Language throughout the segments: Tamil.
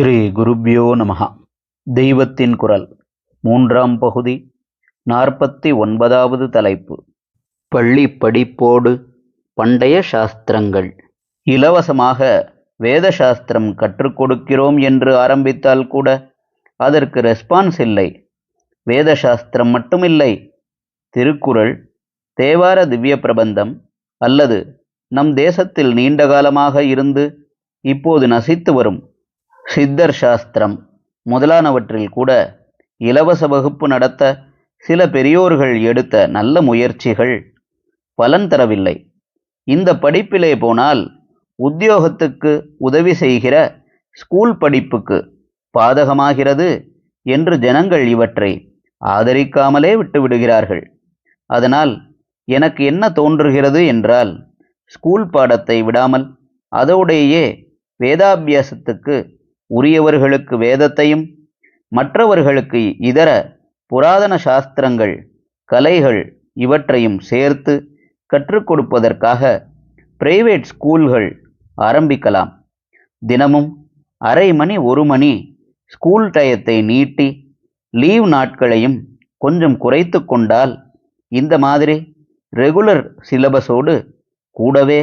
ஸ்ரீ குருப்யோ நமகா தெய்வத்தின் குரல். மூன்றாம் பகுதி. நாற்பத்தி ஒன்பதாவது தலைப்பு. பள்ளி படிப்போடு பண்டைய சாஸ்திரங்கள். இலவசமாக வேத சாஸ்திரம் கற்றுக் கொடுக்கிறோம் என்று ஆரம்பித்தால் கூட அதற்கு ரெஸ்பான்ஸ் இல்லை. வேத சாஸ்திரம் மட்டுமில்லை. திருக்குறள் தேவார திவ்ய பிரபந்தம் அல்லது நம் தேசத்தில் நீண்ட காலமாக இருந்து இப்போது நசித்து வரும் சித்தர் சாஸ்திரம் முதலானவற்றில் கூட இலவச வகுப்பு நடத்த சில பெரியோர்கள் எடுத்த நல்ல முயற்சிகள் பலன் தரவில்லை. இந்த படிப்பிலே போனால் உத்தியோகத்துக்கு உதவி செய்கிற ஸ்கூல் படிப்புக்கு பாதகமாகிறது என்று ஜனங்கள் இவற்றை ஆதரிக்காமலே விட்டுவிடுகிறார்கள் அதனால் எனக்கு என்ன தோன்றுகிறது என்றால் ஸ்கூல் பாடத்தை விடாமல் அதோடையே வேதாபியாசத்துக்கு உரியவர்களுக்கு வேதத்தையும் மற்றவர்களுக்கு இதர புராதன சாஸ்திரங்கள் கலைகள் இவற்றையும் சேர்த்து கற்றுக் கொடுப்பதற்காக பிரைவேட் ஸ்கூல்கள் ஆரம்பிக்கலாம். தினமும் அரை மணி ஒரு மணி ஸ்கூல் டயத்தை நீட்டி லீவ் நாட்களையும் கொஞ்சம் குறைத்து கொண்டால் இந்த மாதிரி ரெகுலர் சிலபஸோடு கூடவே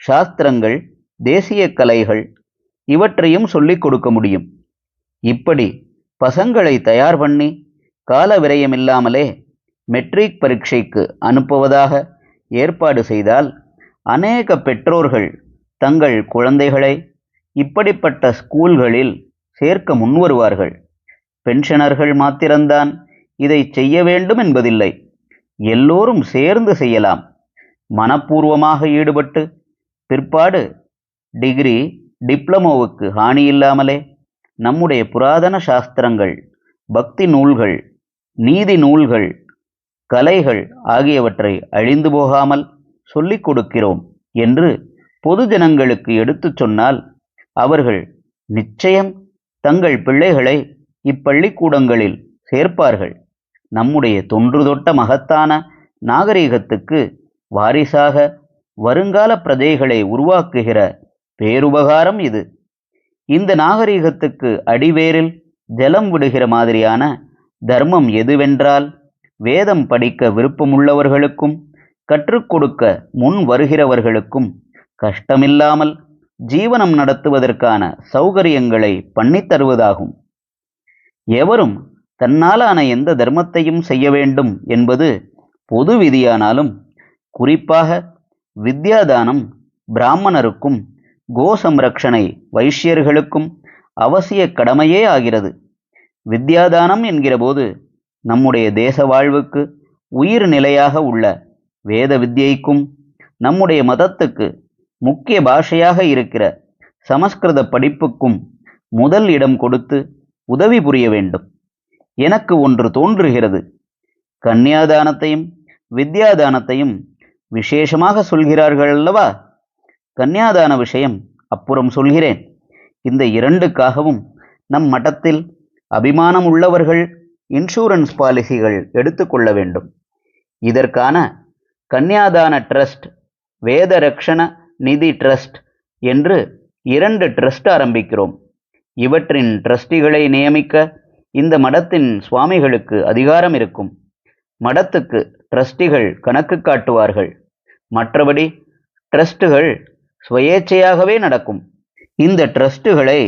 சாஸ்திரங்கள் தேசிய கலைகள் இவற்றையும் சொல்லிக் கொடுக்க முடியும். இப்படி பசங்களை தயார் பண்ணி கால விரயமில்லாமலே மெட்ரிக் பரீட்சைக்கு அனுப்புவதாக ஏற்பாடு செய்தால் அநேக பெற்றோர்கள் தங்கள் குழந்தைகளை இப்படிப்பட்ட ஸ்கூல்களில் சேர்க்க முன்வருவார்கள். பென்ஷனர்கள் மாத்திரம்தான் இதை செய்ய வேண்டும் என்பதில்லை. எல்லோரும் சேர்ந்து செய்யலாம். மனப்பூர்வமாக ஈடுபட்டு பிற்பாடு டிகிரி டிப்ளமோவுக்கு ஹானி இல்லாமலே? நம்முடைய புராதன சாஸ்திரங்கள் பக்தி நூல்கள் நீதி நூல்கள் கலைகள் ஆகியவற்றை அழிந்து போகாமல் சொல்லிக் கொடுக்கிறோம் என்று பொதுஜனங்களுக்கு எடுத்துச் சொன்னால் அவர்கள் நிச்சயம் தங்கள் பிள்ளைகளை இப்பள்ளிக்கூடங்களில் சேர்ப்பார்கள். நம்முடைய தொன்று தொட்ட மகத்தான நாகரிகத்துக்கு வாரிசாக வருங்கால பிரஜைகளை உருவாக்குகிற பேருபகாரம் இது. இந்த நாகரிகத்துக்கு அடிவேரில் ஜலம் விடுகிற மாதிரியான தர்மம் எதுவென்றால் வேதம் படிக்க விருப்பமுள்ளவர்களுக்கும் கற்றுக் கொடுக்க முன் வருகிறவர்களுக்கும் கஷ்டமில்லாமல் ஜீவனம் நடத்துவதற்கான சௌகரியங்களை பண்ணித் தருவதாகும். எவரும் தன்னாலான எந்த தர்மத்தையும் செய்ய வேண்டும் என்பது பொது விதியானாலும் குறிப்பாக வித்யாதானம் பிராமணருக்கும் கோசம்ரக்ஷணை வைஷ்யர்களுக்கும் அவசிய கடமையே ஆகிறது. வித்யாதானம் என்கிறபோது நம்முடைய தேச வாழ்வுக்கு உயிர் நிலையாக உள்ள வேத வித்யைக்கும் நம்முடைய மதத்துக்கு முக்கிய பாஷையாக இருக்கிற சமஸ்கிருத படிப்புக்கும் முதல் இடம் கொடுத்து உதவி புரிய வேண்டும். எனக்கு ஒன்று தோன்றுகிறது. கன்னியாதானத்தையும் வித்யாதானத்தையும் விசேஷமாக சொல்கிறார்கள் அல்லவா? கன்னியாதான விஷயம் அப்புறம் சொல்கிறேன். இந்த இரண்டுக்காகவும் நம் மட்டத்தில் அபிமானம் உள்ளவர்கள் இன்சூரன்ஸ் பாலிசிகள் எடுத்துக்கொள்ள வேண்டும். இதற்கான கன்னியாதான ட்ரஸ்ட் வேத ரக்ஷண நிதி ட்ரஸ்ட் என்று இரண்டு ட்ரஸ்ட் ஆரம்பிக்கிறோம். இவற்றின் ட்ரஸ்டிகளை நியமிக்க இந்த மடத்தின் சுவாமிகளுக்கு அதிகாரம் இருக்கும். மடத்துக்கு ட்ரஸ்டிகள் கணக்கு காட்டுவார்கள். மற்றபடி ட்ரஸ்ட்டுகள் சுயேச்சையாகவே நடக்கும். இந்த ட்ரஸ்ட்டுகளை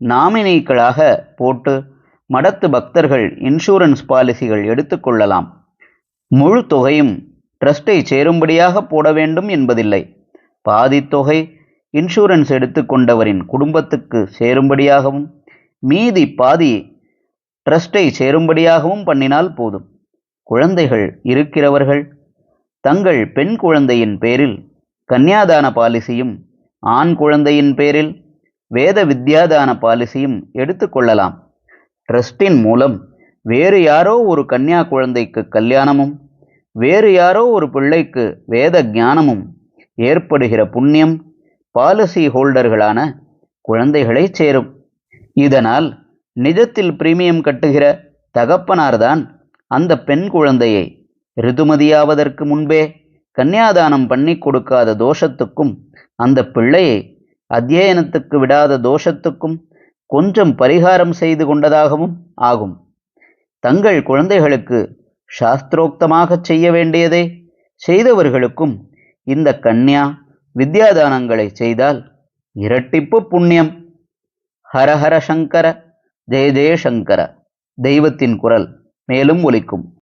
நாமினிக்களாக போட்டு மடத்து பக்தர்கள் இன்சூரன்ஸ் பாலிசிகள் எடுத்துக்கொள்ளலாம் முழு தொகையும் ட்ரஸ்டை சேரும்படியாக போட வேண்டும் என்பதில்லை. பாதித்தொகை இன்சூரன்ஸ் எடுத்துக்கொண்டவரின் குடும்பத்துக்கு சேரும்படியாகவும் மீதி பாதி ட்ரஸ்ட்டை சேரும்படியாகவும் பண்ணினால் போதும். குழந்தைகள் இருக்கிறவர்கள் தங்கள் பெண் குழந்தையின் பேரில் கன்னியாதான பாலிசியும் ஆண் குழந்தையின் பேரில் வேத வித்யாதான பாலிசியும் எடுத்துக்கொள்ளலாம் ட்ரஸ்டின் மூலம் வேறு யாரோ ஒரு கன்னியா குழந்தைக்கு கல்யாணமும் வேறு யாரோ ஒரு பிள்ளைக்கு வேத ஞானமும் ஏற்படுகிற புண்ணியம் பாலிசி ஹோல்டர்களான குழந்தைகளை சேரும். இதனால் நிஜத்தில் பிரீமியம் கட்டுகிற தகப்பனார்தான் அந்த பெண் குழந்தையை ரிதுமதியாவதற்கு முன்பே கன்னியாதானம் பண்ணி கொடுக்காத தோஷத்துக்கும் அந்த பிள்ளையை அத்தியனத்துக்கு விடாத தோஷத்துக்கும் கொஞ்சம் பரிகாரம் செய்து கொண்டதாகவும் ஆகும். தங்கள் குழந்தைகளுக்கு சாஸ்திரோக்தமாகச் செய்ய வேண்டியதை. செய்தவர்களுக்கும் இந்த கன்யா வித்யாதானங்களை செய்தால் இரட்டிப்பு புண்ணியம். ஹரஹர சங்கர ஜெய ஜெயசங்கர தெய்வத்தின் குரல் மேலும் ஒலிக்கும்.